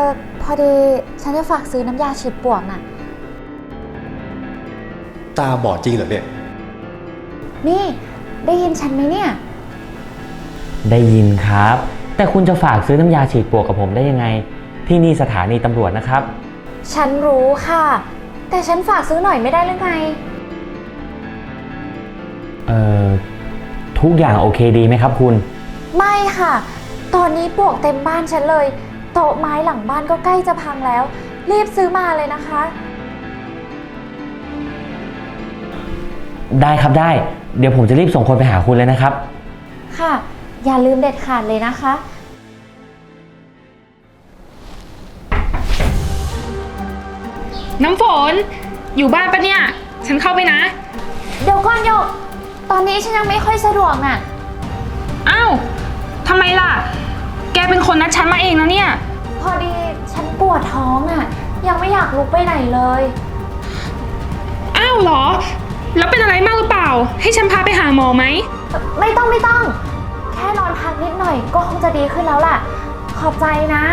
ออพอดีฉันจะฝากซื้อน้ำยาฉีดปลวกน่ะ ตาบอดจริงเหรอเนี่ย นี่ได้ยินฉันไหมเนี่ย ได้ยินครับ แต่คุณจะฝากซื้อน้ำยาฉีดปลวกกับผมได้ยังไง ที่นี่สถานีตำรวจนะครับ ฉันรู้ค่ะ แต่ฉันฝากซื้อหน่อยไม่ได้หรือไง เอ่อ ทุกอย่างโอเคดีไหมครับคุณ ไม่ค่ะ ตอนนี้ปลวกเต็มบ้านฉันเลย โต๊ะไม้หลังบ้านก็ใกล้จะพังแล้ว รีบซื้อมาเลยนะคะ ได้ครับได้ เดี๋ยวผมจะรีบส่งคนไปหาคุณเลยนะครับ ค่ะ อย่าลืมเด็ดขาดเลยนะคะ น้ำฝน อยู่บ้านปะเนี่ย ฉันเข้าไปนะ เดี๋ยวก่อนโยก ตอนนี้ฉันยังไม่ค่อยสะดวกน่ะ อ้าวทำไมล่ะแกเป็นคนนัดฉันมาเองนะเนี่ย พอดีฉันปวดท้องอะ ยังไม่อยากลุกไปไหนเลย อ้าวเหรอ แล้วเป็นอะไรมากหรือเปล่า ให้ฉันพาไปหาหมอไหม ไม่ต้องไม่ต้อง แค่นอนพักนิดหน่อยก็คงจะดีขึ้นแล้วล่ะ ขอบใจนะ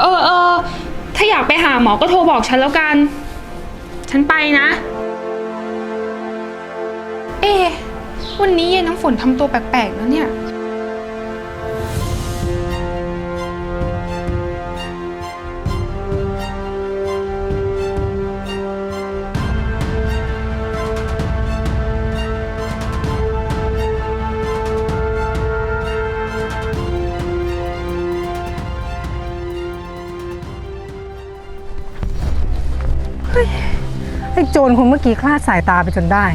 เออเออถ้าอยากไปหาหมอก็โทรบอกฉันแล้วกัน ฉันไปนะ เอ๊ะ วันนี้ยายน้ำฝนทำตัวแปลกๆแล้วเนี่ย ไอ้โจรคนเมื่อกี้คลาดสายตาไปจนได้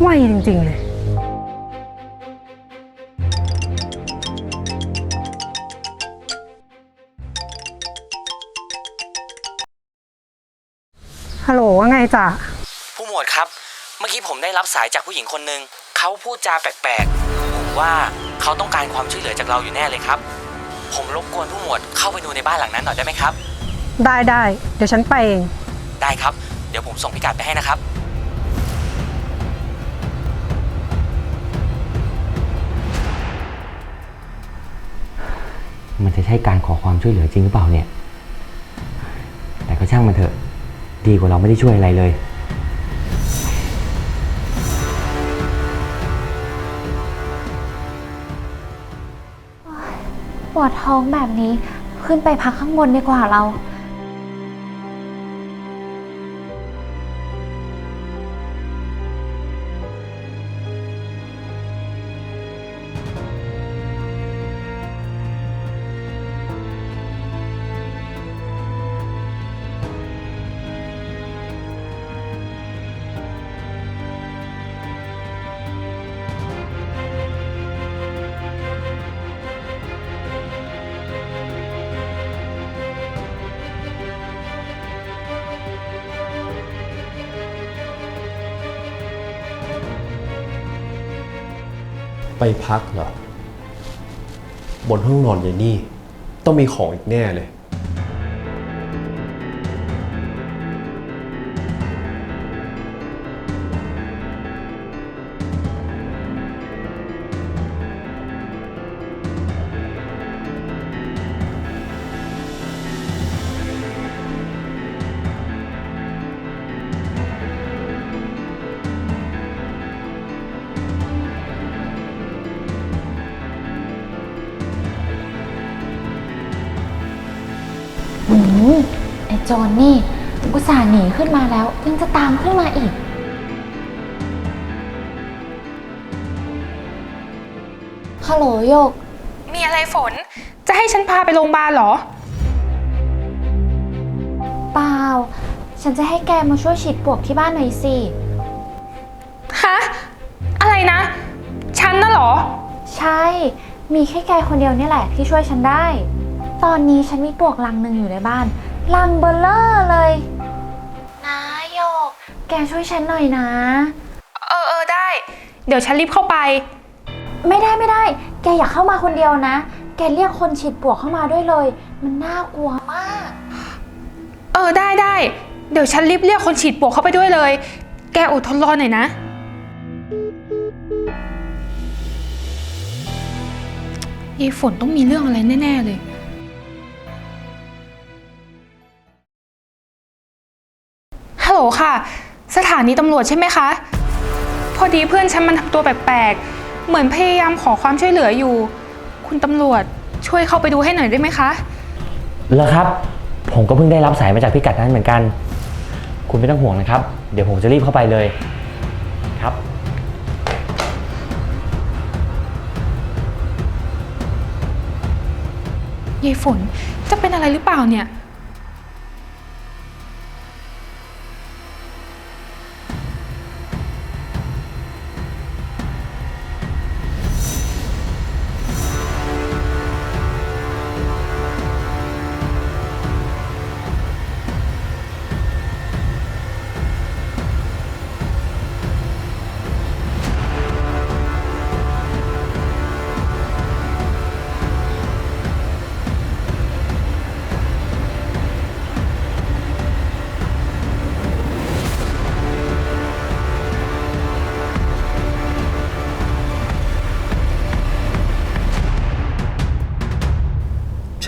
ไวจริง ๆ เลย ไงจ๊ะผู้หมวดครับ เมื่อกี้ผมได้รับสายจากผู้หญิงคนหนึ่งเขาพูดจาแปลกๆผมว่าเขาต้องการความช่วยเหลือจากเราอยู่แน่เลยครับ ผมรบกวนผู้หมวดเข้าไปดูในบ้านหลังนั้นหน่อยได้ไหมครับ ได้ได้เดี๋ยวฉันไปเอง ได้ครับ เดี๋ยวผมส่งพิกัดไปให้นะครับ มันจะใช่การขอความช่วยเหลือจริงหรือเปล่าเนี่ย แต่ก็ช่างมันเถอะ ดีกว่าเราไม่ได้ช่วยอะไรเลย ปวดท้องแบบนี้ขึ้นไปพักข้างบนดีกว่าเรา ไปพักเหรอบนห้องนอนยายนี่ ต้องมีของอีกแน่เลย จอนนี่ อุตส่าห์หนีขึ้นมาแล้ว ยังจะตามขึ้นมาอีก ฮัลโหลโยก มีอะไรฝน จะให้ฉันพาไปโรงพยาบาลเหรอ เปล่า ฉันจะให้แกมาช่วยฉีดปลวกที่บ้านหน่อยสิ ฮะ อะไรนะ ฉันน่ะเหรอ ใช่ มีแค่แกคนเดียวเนี่ยแหละที่ช่วยฉันได้ ตอนนี้ฉันมีปลวกลังหนึ่งอยู่ในบ้าน ลังเบลเลอร์เลยนะโยก แกช่วยฉันหน่อยนะ เออเออได้ เดี๋ยวฉันรีบเข้าไป ไม่ได้ไม่ได้ แกอย่าเข้ามาคนเดียวนะ แกเรียกคนฉีดปลวกเข้ามาด้วยเลย มันน่ากลัวมาก เออได้ได้ เดี๋ยวฉันรีบเรียกคนฉีดปลวกเข้าไปด้วยเลย แกอดทนรอหน่อยนะนยายฝนต้องมีเรื่องอะไรแน่ ๆ เลยานีตำรวจใช่ไหมคะ พอดีเพื่อนฉันมันทำตัวแปลกๆ เหมือนพยายามขอความช่วยเหลืออยู่ คุณตำรวจช่วยเข้าไปดูให้หน่อยได้ไหมคะ แล้วครับ ผมก็เพิ่งได้รับสายมาจากพิกัดนั้นเหมือนกัน คุณไม่ต้องห่วงนะครับ เดี๋ยวผมจะรีบเข้าไปเลยครับ ยายฝนจะเป็นอะไรหรือเปล่าเนี่ย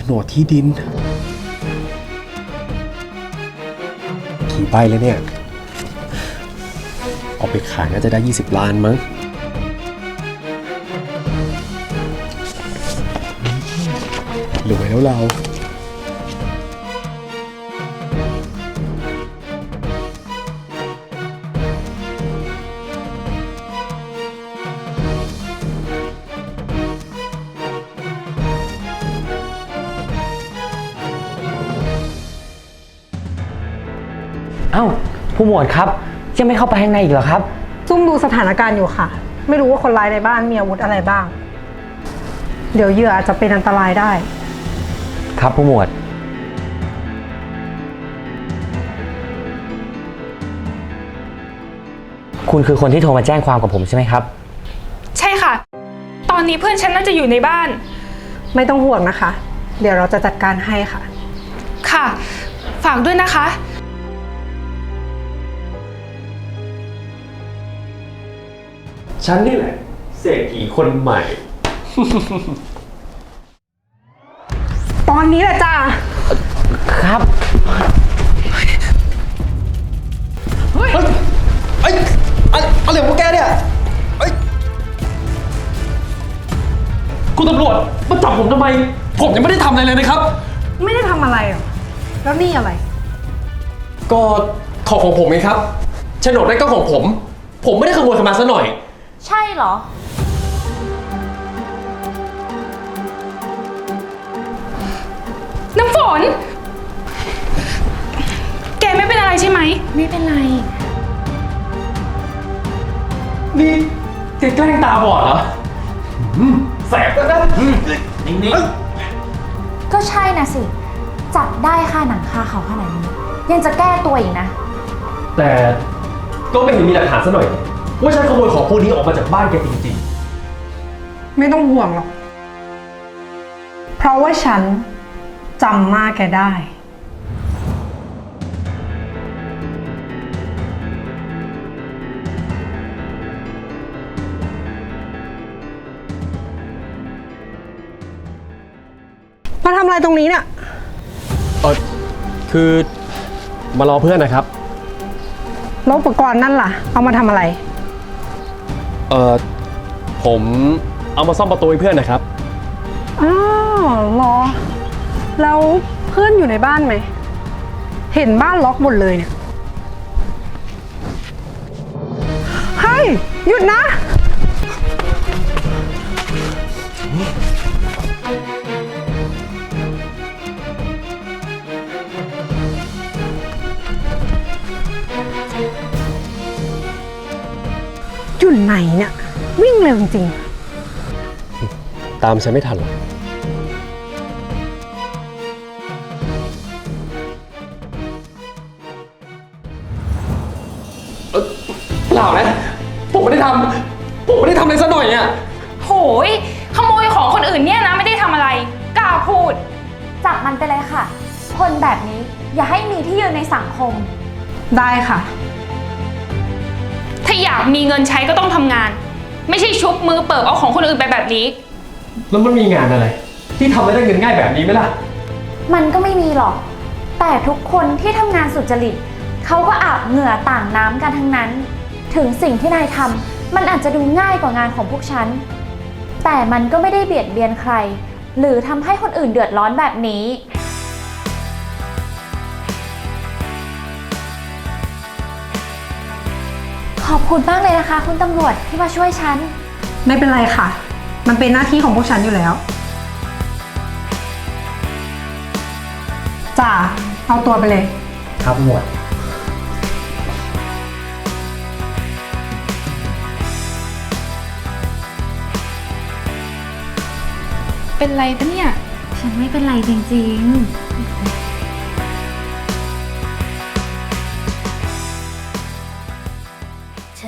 นดที่ดิน กี่ใบแล้วเนี่ย เอาไปขายน่าจะได้ 20 ล้านมั้ง รวยแล้วเรา เอ้า ผู้หมวดครับยังไม่เข้าไปข้างในอีกเหรอครับ ซุ่มดูสถานการณ์อยู่ค่ะ ไม่รู้ว่าคนร้ายในบ้านมีอาวุธอะไรบ้าง เดี๋ยวเหยื่ออาจจะเป็นอันตรายได้ ครับผู้หมวด คุณคือคนที่โทรมาแจ้งความกับผมใช่ไหมครับ ใช่ค่ะ ตอนนี้เพื่อนฉันน่าจะอยู่ในบ้าน ไม่ต้องห่วงนะคะ เดี๋ยวเราจะจัดการให้ค่ะ ค่ะ ฝากด้วยนะคะ ฉันนี่แหละ เศรษฐีคนใหม่ ตอนนี้แหละจ้าครับ เฮ้ยไอ้อะไรอะไรของแกเนี่ยเอ้ยคุณตำรวจมาจับผมทำไม ผมยังไม่ได้ทำอะไรเลยนะครับ ไม่ได้ทำอะไรหรอแล้วนี่อะไร ก็ของของผมไงครับโฉนดนั่นก็ของผม ผมไม่ได้ขโมยเข้ามาซะหน่อย ใช่เหรอ น้ำฝน แกไม่เป็นอะไรใช่ไหม ไม่เป็นไร นี่แกแกล้งตาบอดเหรออืมแสบแล้วนะอืมนิ่งๆก็ใช่นะสิ จับได้ค่าหนังค่าเขาขนาดนี้ ยังจะแก้ตัวอีกนะแต่ก็ไม่เห็นมีหลักฐานซะหน่อย ว่าฉันขโมยของพวกนี้ออกมาจากบ้านแกจริงไม่ต้องห่วงหรอก เพราะว่าฉันจำหน้าแกได้ มาทำอะไรตรงนี้เนี่ย ๆ เออคือมารอเพื่อนนะครับ แล้วอุปกรณ์นั่นล่ะ เอามาทำอะไร เออผมเอามาซ่อมประตูให้เพื่อนนะครับ อ้าวเหรอ แล้วเพื่อนอยู่ในบ้านไหม เห็นบ้านล็อกหมดเลยเนี่ย เฮ้ย หยุดนะ ไหนเนี่ยวิ่งเร็วจริงๆตามฉันไม่ทันหรอกเอ่อเปล่านะ ผมไม่ได้ทำผมไม่ได้ทำอะไรซะหน่อยอะ โหยขโมยของคนอื่นเนี่ยนะไม่ได้ทำอะไร กล้าพูด จับมันไปเลยค่ะ คนแบบนี้อย่าให้มีที่ยืนในสังคม ได้ค่ะ ถ้าอยากมีเงินใช้ก็ต้องทำงาน ไม่ใช่ชุบมือเปิบเอาของคนอื่นไปแบบนี้ แล้วมันมีงานอะไร ที่ทำให้ได้เงินง่ายแบบนี้ไหมล่ะ มันก็ไม่มีหรอก แต่ทุกคนที่ทำงานสุจริต เขาก็อาบเหงื่อต่างน้ำกันทั้งนั้น ถึงสิ่งที่นายทำมันอาจจะดูง่ายกว่างานของพวกฉัน แต่มันก็ไม่ได้เบียดเบียนใคร หรือทำให้คนอื่นเดือดร้อนแบบนี้ ขอบคุณมากเลยนะคะ คุณตำรวจที่มาช่วยฉัน ไม่เป็นไรค่ะ มันเป็นหน้าที่ของพวกฉันอยู่แล้ว จ่า เอาตัวไปเลย ครับหมวด เป็นไรปะเนี่ย ฉันไม่เป็นไรจริงๆ